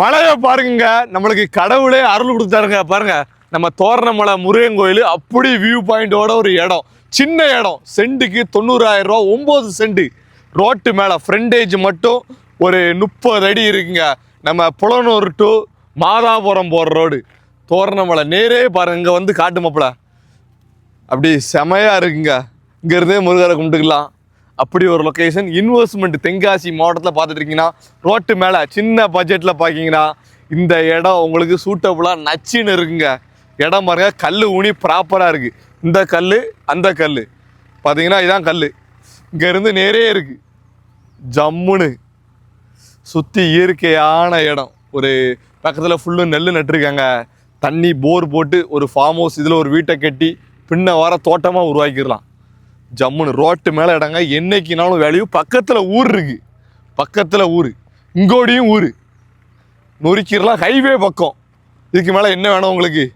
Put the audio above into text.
மலையை பாருங்க. நம்மளுக்கு கடவுளே அருள் கொடுத்தாருங்க. பாருங்க. நம்ம தோரணமலை முருகன் கோயில் அப்படி வியூ பாயிண்டோட ஒரு இடம். சின்ன இடம். சென்ட்டுக்கு தொண்ணூறாயிரம் ரூபா ஒம்பது செண்டு. ரோட்டு மேலே ஃப்ரண்டேஜ் மட்டும் ஒரு முப்பது அடி இருக்குங்க. நம்ம புலனூர் டு மாதாபுரம் போகிற ரோடு தோரணமலை நேரே பாருங்க. இங்கே வந்து காட்டு மாப்பிள. அப்படி செமையாக இருக்குங்க. இங்கேருந்தே முருகரை கும்பிட்டுக்கலாம். அப்படி ஒரு லொக்கேஷன் இன்வெஸ்ட்மெண்ட் தென்காசி மாவட்டத்தில் பார்த்துட்டு இருக்கீங்கன்னா ரோட்டு மேலே சின்ன பட்ஜெட்டில் பார்க்கிங்கன்னா இந்த இடம் உங்களுக்கு சூட்டபுளாக நச்சுன்னு இருக்குங்க. இடம் பாருங்க கல் ஊனி ப்ராப்பராக இருக்குது இந்த கல் அந்த கல் பார்த்தீங்கன்னா இதான் கல் இங்கேருந்து நேரே இருக்குது ஜம்முன்னு. சுற்றி இயற்கையான இடம். ஒரு பக்கத்தில் ஃபுல்லு நெல் நட்டுருக்காங்க. தண்ணி போர் போட்டு ஒரு ஃபார்ம் ஹவுஸ் இதில் ஒரு வீட்டை கட்டி பின்ன வர தோட்டமாக உருவாக்கிடலாம். ஜம்முன்னு ரோட்டு மேலே இடங்க என்னைக்குனாலும் வேலையும் பக்கத்தில் ஊர் இருக்கு. பக்கத்தில் ஊர். இங்கோடியும் ஊர். நொறுக்கீரெலாம் ஹைவே பக்கம். இதுக்கு மேலே என்ன வேணும் உங்களுக்கு?